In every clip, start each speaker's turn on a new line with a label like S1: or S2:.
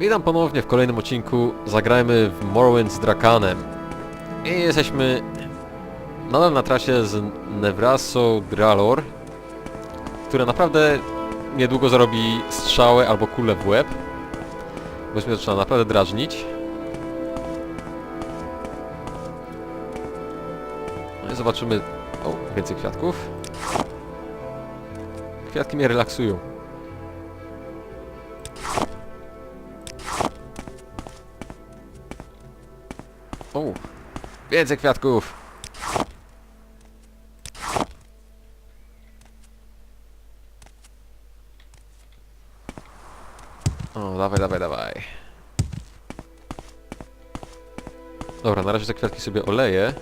S1: Witam ponownie w kolejnym odcinku. Zagrajmy w Morrowind z Drakanem. I jesteśmy nadal na trasie z Nevraso Dralor, która naprawdę niedługo zarobi strzałę albo kulę w łeb. Bo mnie zaczyna naprawdę drażnić. No i zobaczymy... O, więcej kwiatków. Kwiatki mnie relaksują. Więcej kwiatków. O, dawaj, dawaj, dawaj. Dobra, na razie te kwiatki sobie oleję.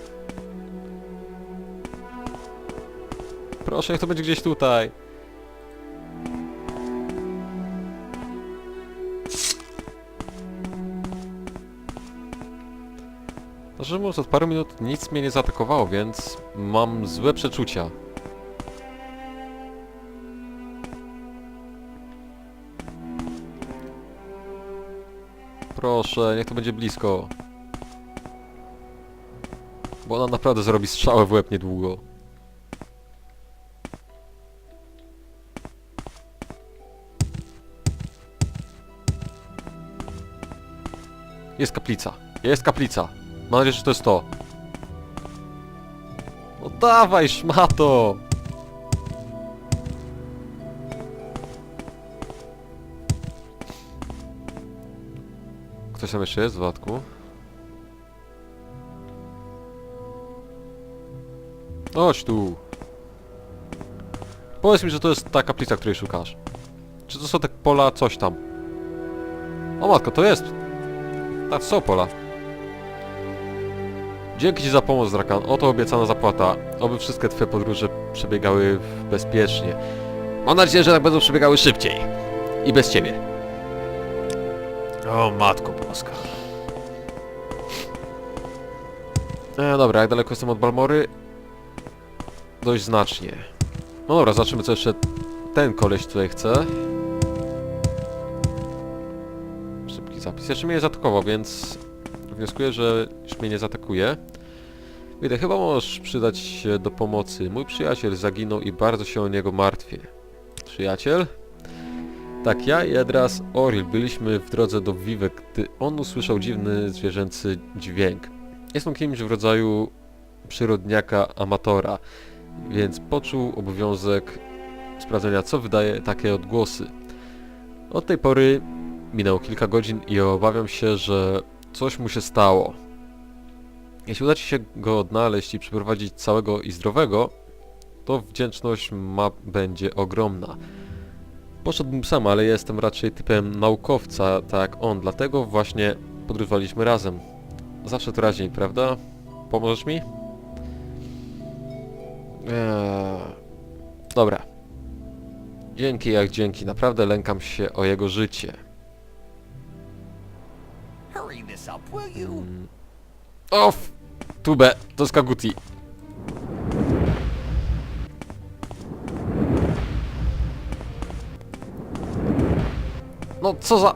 S1: Proszę, niech to będzie gdzieś tutaj. Szczerze mówiąc, od paru minut nic mnie nie zaatakowało, więc mam złe przeczucia. Proszę, niech to będzie blisko. Bo ona naprawdę zrobi strzałę w łeb niedługo. Jest kaplica. Jest kaplica. Mam nadzieję, że to jest to. No dawaj, szmato! Ktoś tam jeszcze jest w dodatku? Chodź tu. Powiedz mi, że to jest ta kaplica, której szukasz. Czy to są te pola coś tam? O matko, to jest! Tak, są pola. Dzięki Ci za pomoc, Drakan. Oto obiecana zapłata. Oby wszystkie Twoje podróże przebiegały bezpiecznie. Mam nadzieję, że tak będą przebiegały szybciej. I bez Ciebie. O, Matko Boska. E, dobra, jak daleko jestem od Balmory? Dość znacznie. No dobra, zobaczymy co jeszcze ten koleś tutaj chce. Szybki zapis. Jeszcze mnie nie zaatakował, więc wnioskuję, że już mnie nie zaatakuje. Widzę, chyba możesz przydać się do pomocy. Mój przyjaciel zaginął i bardzo się o niego martwię. Przyjaciel? Tak, ja i Edras Oril byliśmy w drodze do Vivek, gdy on usłyszał dziwny zwierzęcy dźwięk. Jest on kimś w rodzaju przyrodniaka amatora, więc poczuł obowiązek sprawdzenia, co wydaje takie odgłosy. Od tej pory minęło kilka godzin i obawiam się, że coś mu się stało. Jeśli uda Ci się go odnaleźć i przyprowadzić całego i zdrowego, to wdzięczność ma będzie ogromna. Poszedłbym sam, ale jestem raczej typem naukowca, tak jak on, dlatego właśnie podróżowaliśmy razem. Zawsze to raźniej, prawda? Pomożesz mi? Eee... Dobra. Dzięki jak dzięki, naprawdę lękam się o jego życie.
S2: Up, will you?
S1: Off! To jest Kaguti. No co za...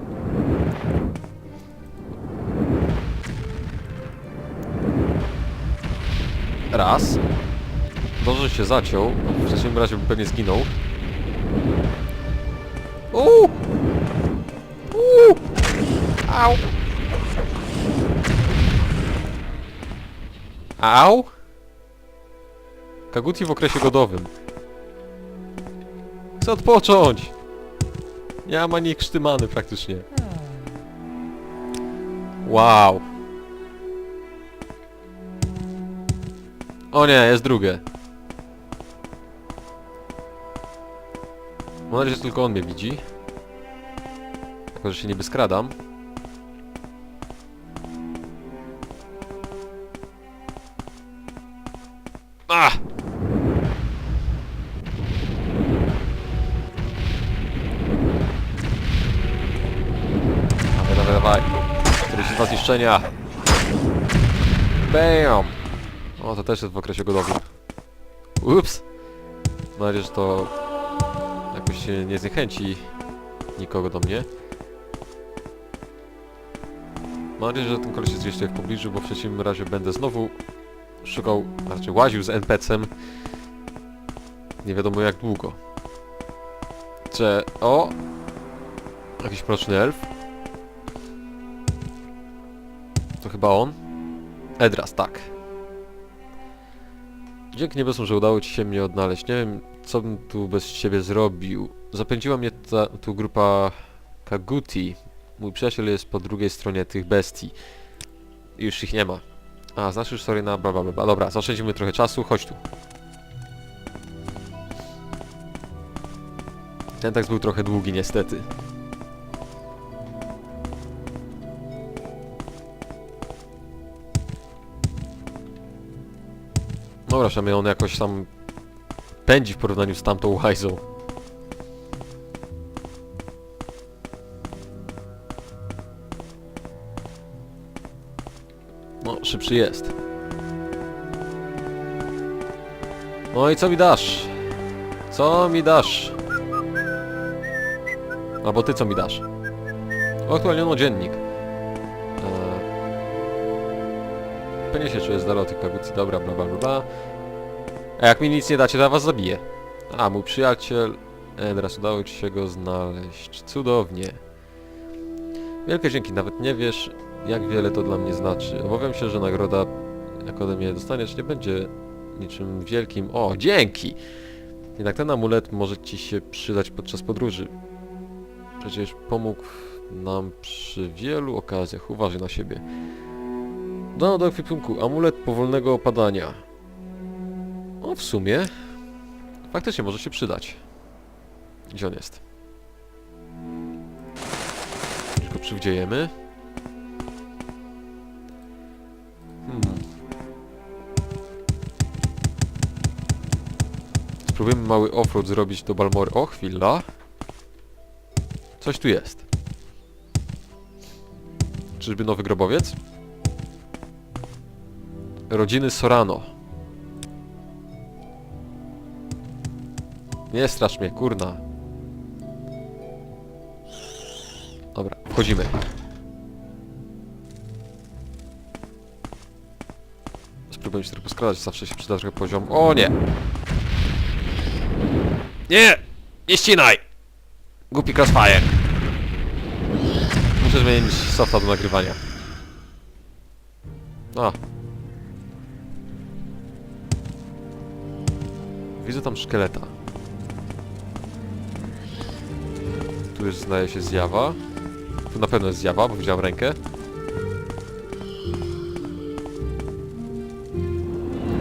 S1: Raz. Dobrze, się zaciął. W przeciwnym razie bym pewnie zginął. Uuu! Uuu! Au! Au! Kaguti w okresie godowym. Chcę odpocząć! Nie mam ani krztymany praktycznie. Wow. O nie, jest drugie. Mam nadzieję, że tylko on mnie widzi. Jako, że się niby skradam. Ah! Dawaj, dawaj, dawaj. 42 zniszczenia. Bam! O, to też jest w okresie godowym. Ups! Mam nadzieję, że to jakoś się nie zniechęci nikogo do mnie. Mam nadzieję, że ten koleś jest gdzieś tutaj w pobliżu, bo w przeciwnym razie będę znowu szukał, raczej łaził z NPC-em nie wiadomo jak długo. Czy... O! Jakiś mroczny elf. To chyba on? Edras, tak. Dzięki niebiosom, że udało ci się mnie odnaleźć. Nie wiem, co bym tu bez ciebie zrobił. Zapędziła mnie ta, tu grupa Kaguti. Mój przyjaciel jest po drugiej stronie tych bestii. Już ich nie ma. A, znasz już historię na bla bla bla. Dobra, zaoszczędzimy trochę czasu, chodź tu. Ten tekst był trochę długi niestety. Dobra, przynajmniej on jakoś tam pędzi w porównaniu z tamtą łajzą. Szybszy jest. No i co mi dasz? Co mi dasz? Albo ty co mi dasz? Aktualniono dziennik. Eee... Pewnie się czuję z dala tych kagucji, dobra, bla bla bla. A jak mi nic nie dacie, to ja was zabiję. A, mój przyjaciel... Endras, udało ci się go znaleźć. Cudownie. Wielkie dzięki, nawet nie wiesz, jak wiele to dla mnie znaczy. Obawiam się, że nagroda, jak ode mnie dostaniesz, nie będzie niczym wielkim. O, dzięki! Jednak ten amulet może ci się przydać podczas podróży. Przecież pomógł nam przy wielu okazjach. Uważaj na siebie. Dano do ekwipunku amulet powolnego opadania. O, w sumie... Faktycznie może się przydać. Gdzie on jest? Już go przywdziejemy. Spróbujemy mały offroad zrobić do Balmory. O, chwila. Coś tu jest. Czyżby nowy grobowiec? Rodziny Sorano. Nie strasz mnie, kurna. Dobra, wchodzimy. Spróbuję się trochę poskradać, zawsze się przyda trochę poziom. O nie! Nie! Nie ścinaj! Głupi crossfire. Muszę zmienić softa do nagrywania. A. Widzę tam szkieleta. Tu już zdaje się zjawa. Tu na pewno jest zjawa, bo widziałem rękę.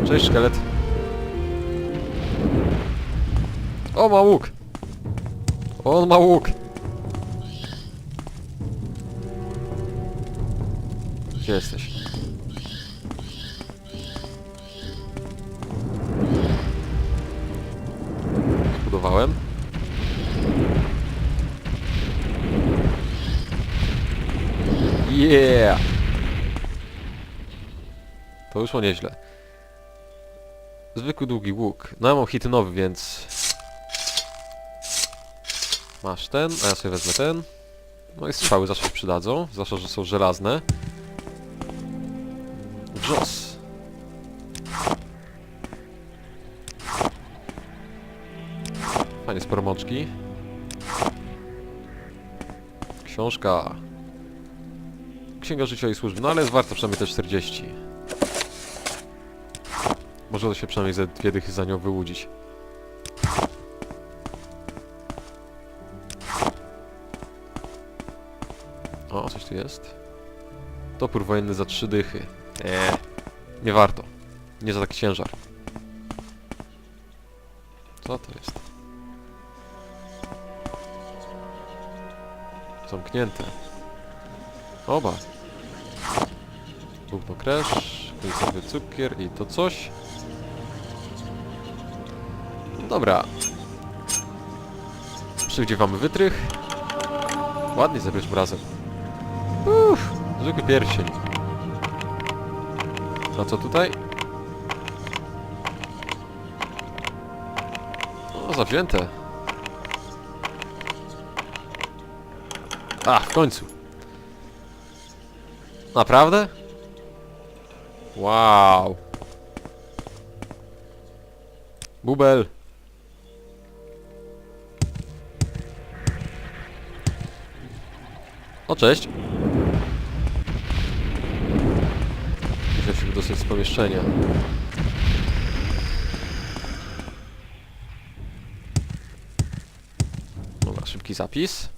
S1: Cześć szkielet. O, ma łuk! On ma łuk! Gdzie jesteś? Budowałem. Yeah! To wyszło nieźle. Zwykły długi łuk. No ja mam hitynowy, więc... Masz ten, a ja sobie wezmę ten. No i strzały zawsze się przydadzą, zwłaszcza, że są żelazne. Wrzos. Fajnie, sporo mączki. Książka. Księga życia i służby, no ale jest warto przynajmniej te 40. Może się przynajmniej ze dwie dychy za nią wyłudzić. O, coś tu jest. Topór wojenny za trzy dychy. Eee, nie warto. Nie za taki ciężar. Co to jest? Zamknięte. Oba. Gówno kresz, końcowy cukier i to coś. Dobra. Przywdziewamy wytrych. Ładnie zabierzmy razem. Uff, zwykły pierścień. A co tutaj? O, zawzięte. A, w końcu. Naprawdę? Wow. Bubel. O, cześć. Wydostać z pomieszczenia. Dobra, szybki zapis.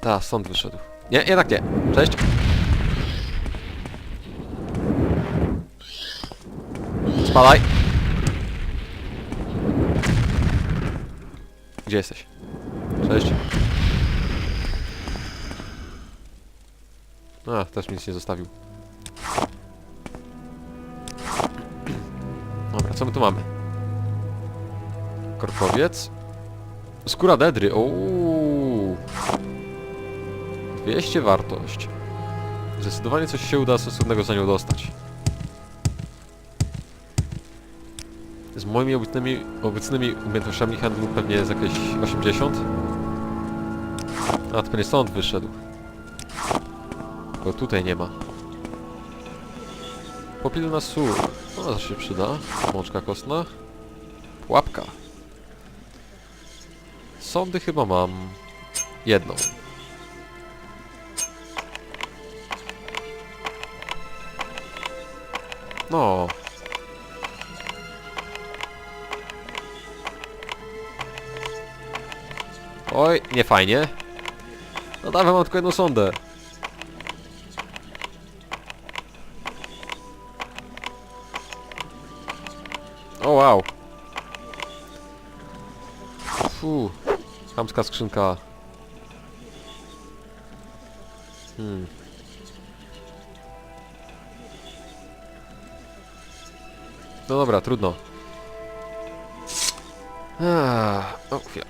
S1: Ta, stąd wyszedł. Nie, jednak nie. Cześć. Spadaj. Gdzie jesteś? Cześć. A, też mi nic nie zostawił. Dobra, co my tu mamy? Korkowiec. Skóra dedry. Ouu. 200 wartość. Zdecydowanie coś się uda sensownego za nią dostać. Z moimi obecnymi, obecnymi umiejętnościami handlu pewnie jest jakieś 80. A, to pewnie stąd wyszedł. Tutaj nie ma. Popilna sól. Ona też się przyda. Mączka kostna. Pułapka. Sądy chyba mam jedną. No. Oj, nie fajnie. No dawaj, mam tylko jedną sondę. O wow. Fu. Chamska skrzynka. Hmm. No dobra, trudno. Ah, o, chwila.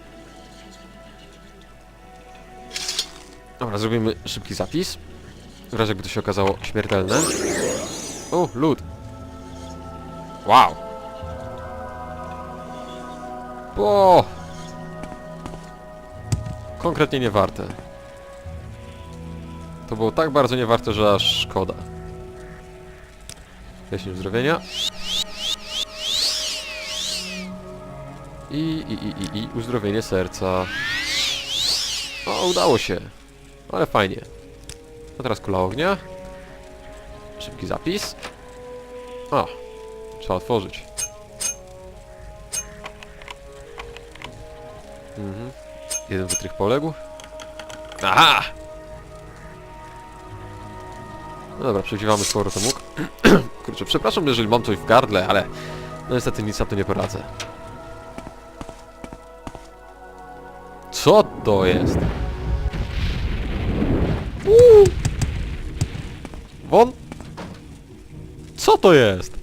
S1: Dobra, zrobimy szybki zapis. W razie jakby to się okazało śmiertelne. O, lód. Wow. O! Konkretnie nie warte. To było tak bardzo niewarte, że aż szkoda. Pieśń uzdrowienia. I, i, i, i, i uzdrowienie serca. O, udało się. Ale fajnie. A teraz kula ognia. Szybki zapis. O, trzeba otworzyć. Mhm. Jeden wytrych poległ. Aha! No dobra, przeciwamy z powrotem łuk. Kurczę, przepraszam, jeżeli mam coś w gardle, ale no niestety nic na to nie poradzę. Co to jest? Uuu. Won? Co to jest?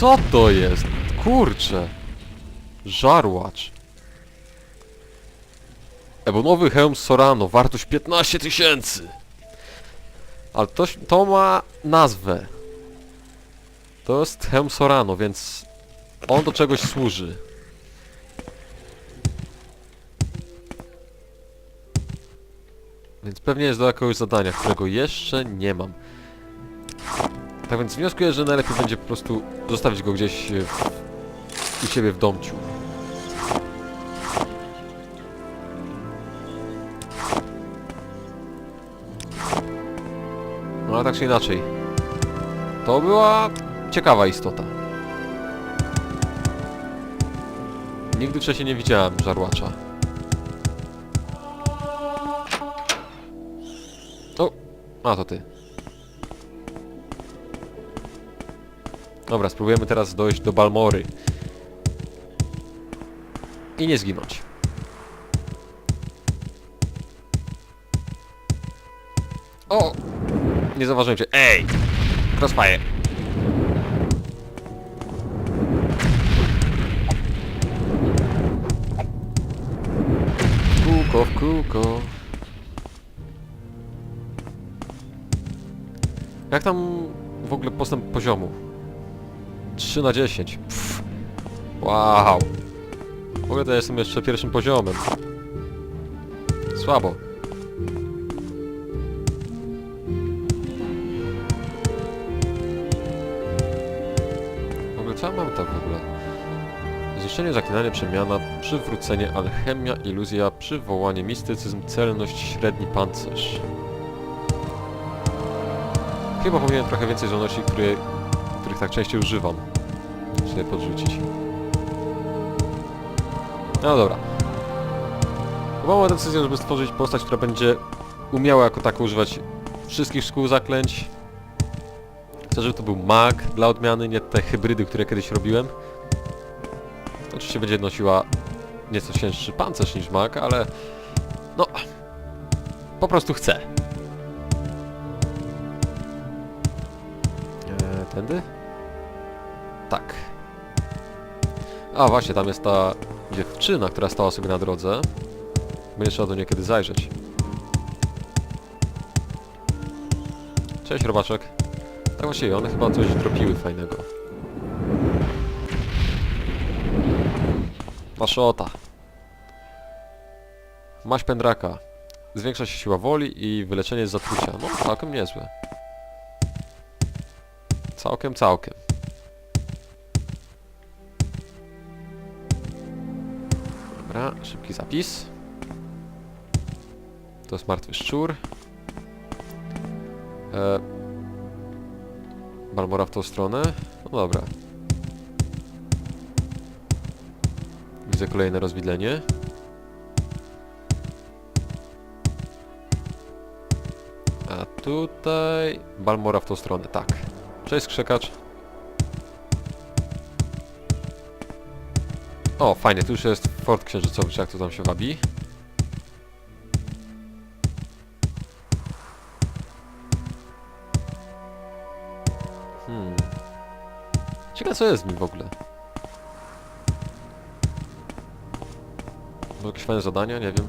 S1: Co to jest? Kurczę. Żarłacz. Ebonowy hełm Sorano, wartość 15 tysięcy. Ale to, to ma nazwę. To jest hełm Sorano, więc on do czegoś służy. Więc pewnie jest do jakiegoś zadania, którego jeszcze nie mam. Tak więc wnioskuję, że najlepiej będzie po prostu zostawić go gdzieś e, u siebie w domciu. No ale tak czy inaczej. To była ciekawa istota. Nigdy wcześniej nie widziałem żarłacza. O! A, to ty. Dobra, spróbujemy teraz dojść do Balmory. I nie zginąć. O! Nie zauważyłem cię. Ej! Crossfire. długo. Jak tam w ogóle postęp poziomu? 3 na 10. Pff. Wow. W ogóle to jestem jeszcze pierwszym poziomem. Słabo. W ogóle co mam tak w ogóle? Zniszczenie, zaklinanie, przemiana, przywrócenie, alchemia, iluzja, przywołanie, mistycyzm, celność, średni pancerz. Chyba powinienem trochę więcej zdolności, które, których tak częściej używam. Sobie podrzucić. No dobra. Mam decyzję, żeby stworzyć postać, która będzie umiała jako tako używać wszystkich szkół zaklęć. Chcę, żeby to był mag dla odmiany, nie te hybrydy, które kiedyś robiłem. Oczywiście będzie nosiła nieco cięższy pancerz niż mag, ale no po prostu chcę. Tędy? Tak. A właśnie, tam jest ta dziewczyna, która stała sobie na drodze. Będzie trzeba do niej kiedy zajrzeć. Cześć, robaczek. Tak właściwie, one chyba coś dropiły fajnego. Maszota. Maś pędraka. Zwiększa się siła woli i wyleczenie z zatrucia. No, całkiem niezłe. Całkiem, całkiem. Dobra, szybki zapis. To jest martwy szczur. E... Balmora w tą stronę. No dobra. Widzę kolejne rozwidlenie. A tutaj... Balmora w tą stronę, tak. Cześć skrzekacz. O, fajnie, tu już jest fort księżycowy, czy jak to tam się wabi. Hmm. Ciekawe co jest nim w ogóle. Może jakieś fajne zadania? Nie wiem.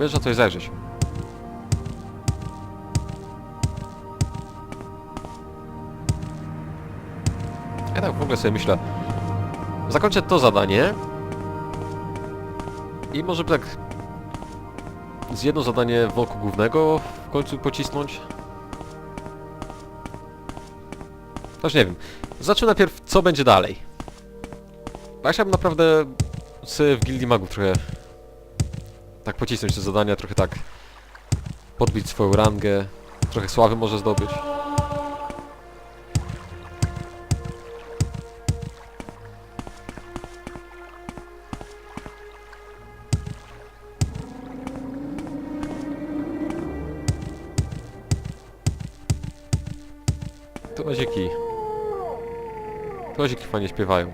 S1: Wiesz, na coś zajrzeć. Ja tak w ogóle sobie myślę, zakończę to zadanie i może tak z jedno zadanie wokół głównego w końcu pocisnąć. Też nie wiem. Zacznę najpierw, co będzie dalej. Ja chciałbym naprawdę sobie w Gildii Magów trochę tak pocisnąć te zadania, trochę tak podbić swoją rangę, trochę sławy może zdobyć. Tu oziki. Tu oziki fajnie śpiewają.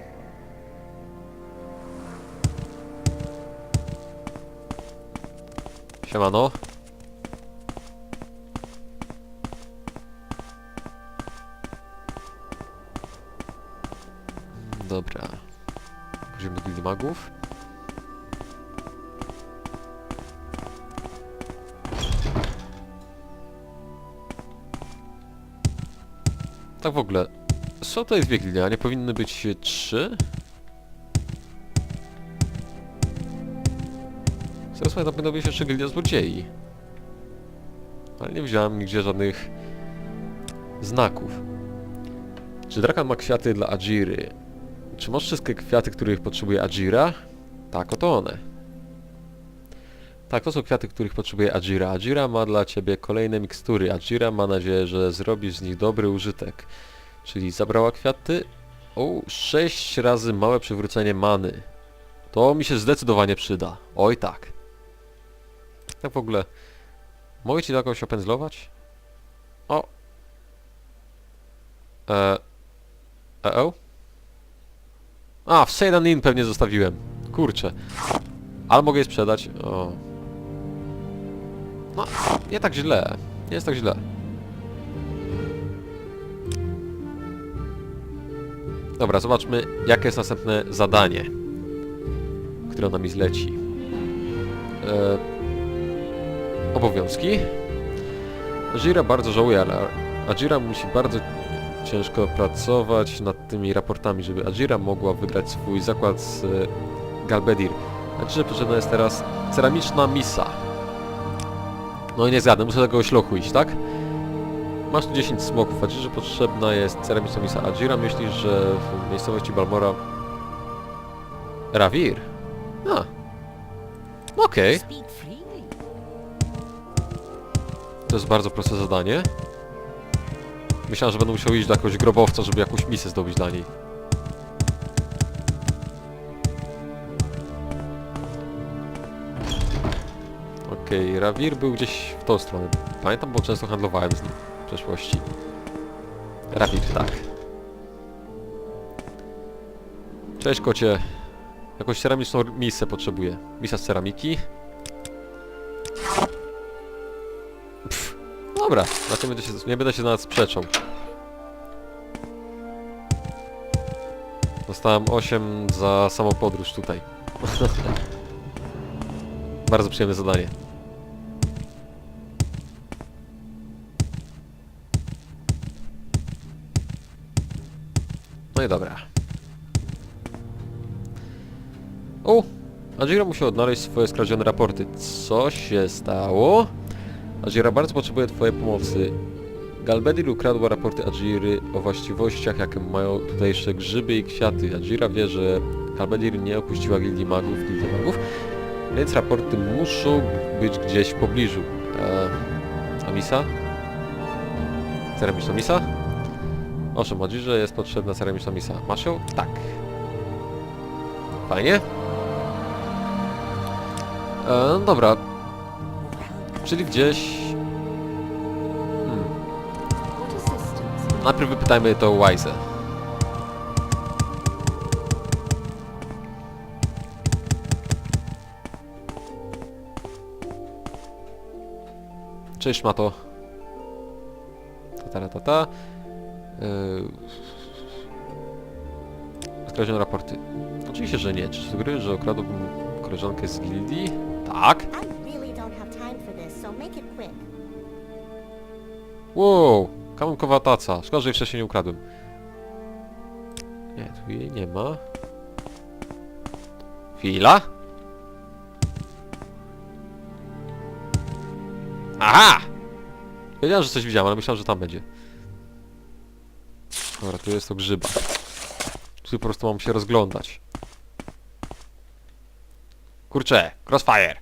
S1: Siemano. Dobra. Pójdziemy do Magów. Tak w ogóle, są tutaj dwie gildie, a nie powinny być trzy? Teraz pamiętam, powinna być jeszcze gildia złodziei. Ale nie widziałem nigdzie żadnych znaków. Czy Drakan ma kwiaty dla Ajiry? Czy masz wszystkie kwiaty, których potrzebuje Ajira? Tak, oto one. Tak, to są kwiaty, których potrzebuje Ajira. Ajira ma dla ciebie kolejne mikstury. Ajira ma nadzieję, że zrobisz z nich dobry użytek. Czyli zabrała kwiaty. O, 6 razy małe przywrócenie many. To mi się zdecydowanie przyda. Oj tak. Tak w ogóle. Mogę ci jakoś opędzlować? O. E. E -o? A, w Seidan Inn pewnie zostawiłem. Kurczę. Ale mogę je sprzedać. O. No, nie tak źle. Nie jest tak źle. Dobra, zobaczmy, jakie jest następne zadanie, które ona mi zleci. obowiązki. Ajira bardzo żałuje, ale Ajira musi bardzo ciężko pracować nad tymi raportami, żeby Ajira mogła wygrać swój zakład z e, Galbedir. Ajirze potrzebna jest teraz ceramiczna misa. No i nie zgadnę, muszę do tego ślochu iść, tak? Masz tu 10 smoków, Ajirze potrzebna jest ceramiczna misa. Ajira myśli, że w miejscowości Balmora... Rawir? A. Okej.
S2: Freely.
S1: To jest bardzo proste zadanie. Myślałem, że będę musiał iść do jakiegoś grobowca, żeby jakąś misję zdobyć dla niej. Okej, Rawir był gdzieś w tą stronę. Pamiętam, bo często handlowałem z nim w przeszłości. Rawir, tak. Cześć kocie. Jakąś ceramiczną misję potrzebuję. Misa z ceramiki. Pff, dobra, na tym będę się, nie będę się nawet sprzeczał. Dostałem 8 za samą podróż tutaj. Bardzo przyjemne zadanie. No i dobra. O! Ajira musi odnaleźć swoje skradzione raporty. Co się stało? Ajira bardzo potrzebuje Twojej pomocy. Galbedir ukradła raporty Ajiry o właściwościach, jakie mają tutejsze grzyby i kwiaty. Ajira wie, że Galbedir nie opuściła Gildii Magów, Gildii Magów, więc raporty muszą być gdzieś w pobliżu. Eee, a misa? Ceramiczna misa? Owszem, Ajirze jest potrzebna ceramiczna misa. Masz ją? Tak. Fajnie. E, dobra, czyli gdzieś... Hmm. Najpierw wypytajmy to Wise. Cześć Mato. Ta ta ta ta. Yy... Skradzione raporty. Oczywiście, że nie. Czy sugerujesz, że okradłbym koleżankę z gildii? Tak. Wow, kamykowa taca. Szkoda, że jej wcześniej nie ukradłem. Nie, tu jej nie ma. Chwila. Aha! Wiedziałem, że coś widziałem, ale myślałem, że tam będzie. Dobra, tu jest to grzyba. Tu po prostu mam się rozglądać. Kurczę, crossfire!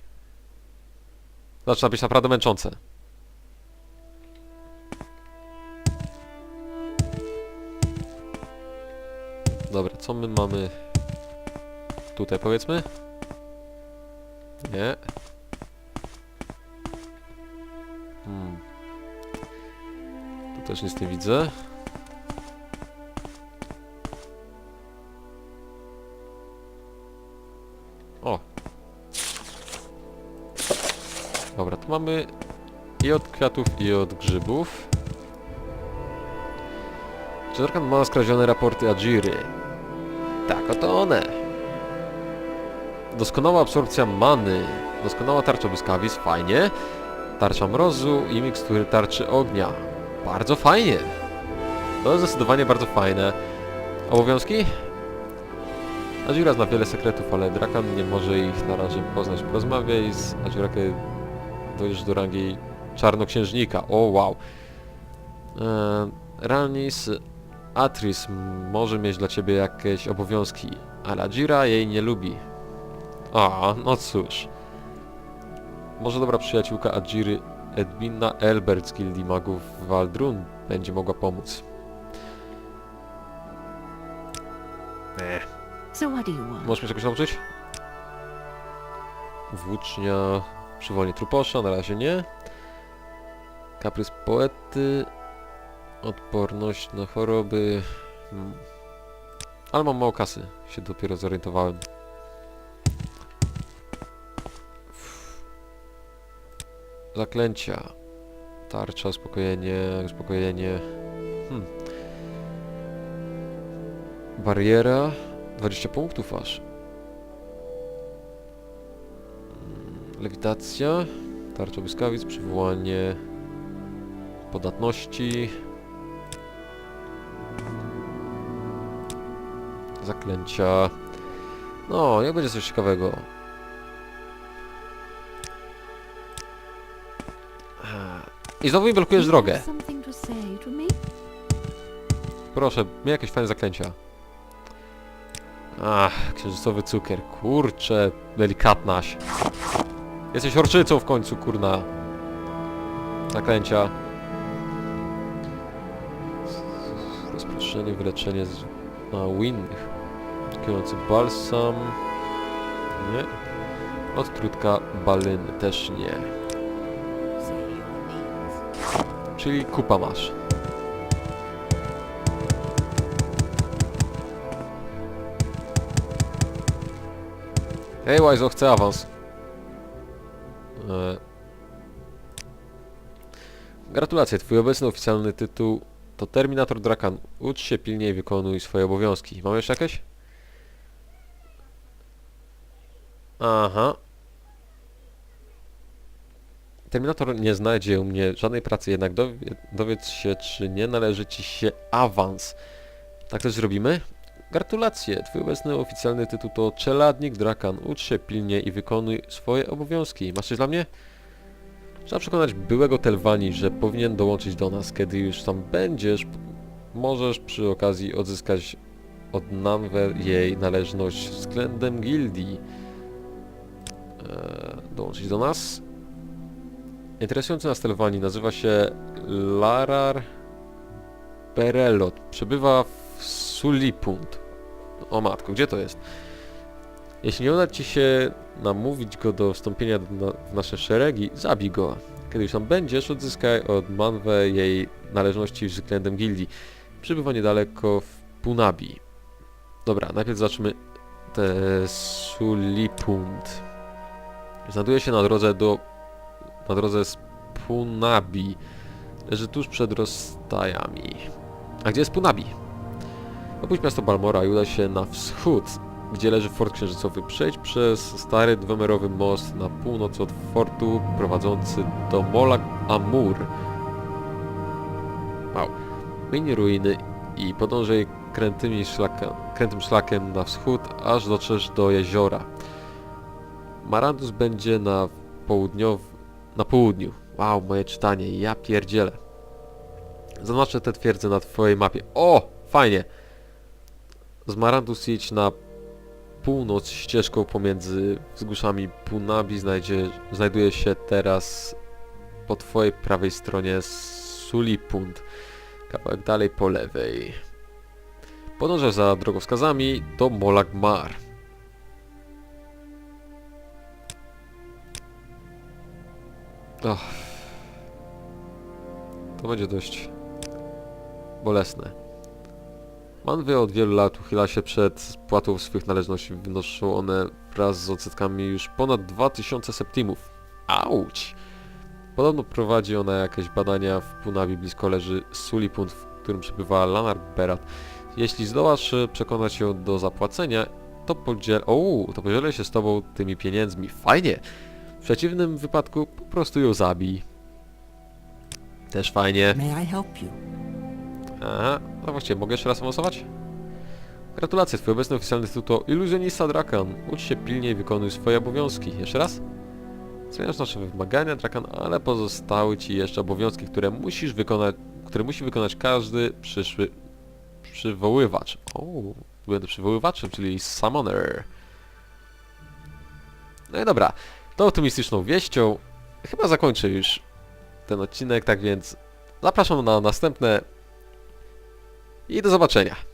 S1: Zaczyna być naprawdę męczące. Dobra, co my mamy tutaj powiedzmy? Nie. Hmm. Tu też nic nie widzę. Dobra, tu mamy i od kwiatów, i od grzybów. Czerkan ma skradzione raporty Ajiry. Tak, oto one. Doskonała absorpcja many. Doskonała tarcza błyskawic, fajnie. Tarcza mrozu i mikstury tarczy ognia. Bardzo fajnie. To jest zdecydowanie bardzo fajne. Obowiązki? Ajira zna wiele sekretów, ale Drakan nie może ich na razie poznać. Porozmawiaj z Ajirakę, dojdziesz do rangi czarnoksiężnika. O, wow. Eee, Ranis Atris może mieć dla ciebie jakieś obowiązki, ale Ajira jej nie lubi. A, no cóż. Może dobra przyjaciółka Ajiry, Edwina Elbert z Gildii Magów Waldrun będzie mogła pomóc. Ech.
S3: So what do you want?
S1: Możesz mnie czegoś nauczyć? Włócznia, przywolnie truposza, na razie nie. Kaprys poety, odporność na choroby. Hmm. Ale mam mało kasy, się dopiero zorientowałem. Zaklęcia. Tarcza, uspokojenie, uspokojenie. Hmm. Bariera. 20 punktów aż. Lewitacja, tarcza błyskawic, przywołanie podatności. Zaklęcia. No, jak będzie coś ciekawego. I znowu mi blokujesz drogę. Proszę, miej jakieś fajne zaklęcia. Ach, księżycowy cukier. Kurczę, delikatnaś. Jesteś orczycą w końcu, kurna. Zaklęcia. Rozproszenie, wyleczenie z... winnych. Kierujący balsam. Nie. Odtrutka baliny też nie. Czyli kupa masz. Hej, Wajzo, chcę awans. E... Gratulacje, twój obecny oficjalny tytuł to Terminator Drakan. Ucz się pilnie i wykonuj swoje obowiązki. Mamy jeszcze jakieś? Aha. Terminator nie znajdzie u mnie żadnej pracy, jednak dowie, dowiedz się, czy nie należy ci się awans. Tak też zrobimy? Gratulacje! Twój obecny oficjalny tytuł to Czeladnik Drakan. Ucz się pilnie i wykonuj swoje obowiązki. Masz coś dla mnie? Trzeba przekonać byłego Telwani, że powinien dołączyć do nas. Kiedy już tam będziesz, możesz przy okazji odzyskać od Nanwer jej należność względem gildii. Eee, dołączyć do nas? Interesujący nas Telwani nazywa się Larar Perelot. Przebywa w Sulipund. O matko, gdzie to jest? Jeśli nie uda Ci się namówić go do wstąpienia w nasze szeregi, zabij go. Kiedy już tam będziesz, odzyskaj od Manwę jej należności względem gildii. Przybywa niedaleko w Punabi. Dobra, najpierw zacznijmy te Sulipund. Znajduje się na drodze do na drodze z Punabi. Leży tuż przed rozstajami. A gdzie jest Punabi? Opuść miasto Balmora i udaj się na wschód, gdzie leży Fort Księżycowy. Przejdź przez stary dwumerowy most na północ od fortu prowadzący do Mola Amur. Wow. Miń ruiny i podążaj krętymi szlaka, krętym szlakiem na wschód, aż dotrzesz do jeziora. Marandus będzie na na południu. Wow, moje czytanie, ja pierdzielę. Zaznaczę tę twierdzę na twojej mapie. O, fajnie. Z Marandus na północ ścieżką pomiędzy wzgórzami Punabi znajdzie, znajduje się teraz po twojej prawej stronie Sulipund. Kawałek dalej po lewej. Podążasz za drogowskazami do Molagmar. Och. To będzie dość bolesne. Manwy od wielu lat uchyla się przed spłatą swych należności. Wynoszą one wraz z odsetkami już ponad 2000 septimów. Auć! Podobno prowadzi ona jakieś badania w Punabi, blisko leży Sulipund, w którym przebywa Lanar Berat. Jeśli zdołasz e, przekonać ją do zapłacenia, to podzielę... O, to podzielę się z tobą tymi pieniędzmi. Fajnie! W przeciwnym wypadku po prostu ją zabij. Też fajnie.
S2: May I help you?
S1: Aha, no właściwie, mogę jeszcze raz awansować? Gratulacje, twój obecny oficjalny tytuł to Iluzjonista Drakan. Ucz się pilnie i wykonuj swoje obowiązki. Jeszcze raz? Zmieniasz nasze wymagania, Drakan, ale pozostały ci jeszcze obowiązki, które musisz wykonać, które musi wykonać każdy przyszły przywoływacz. O, będę przywoływaczem, czyli summoner. No i dobra, tą optymistyczną wieścią chyba zakończę już ten odcinek, tak więc zapraszam na następne i do zobaczenia.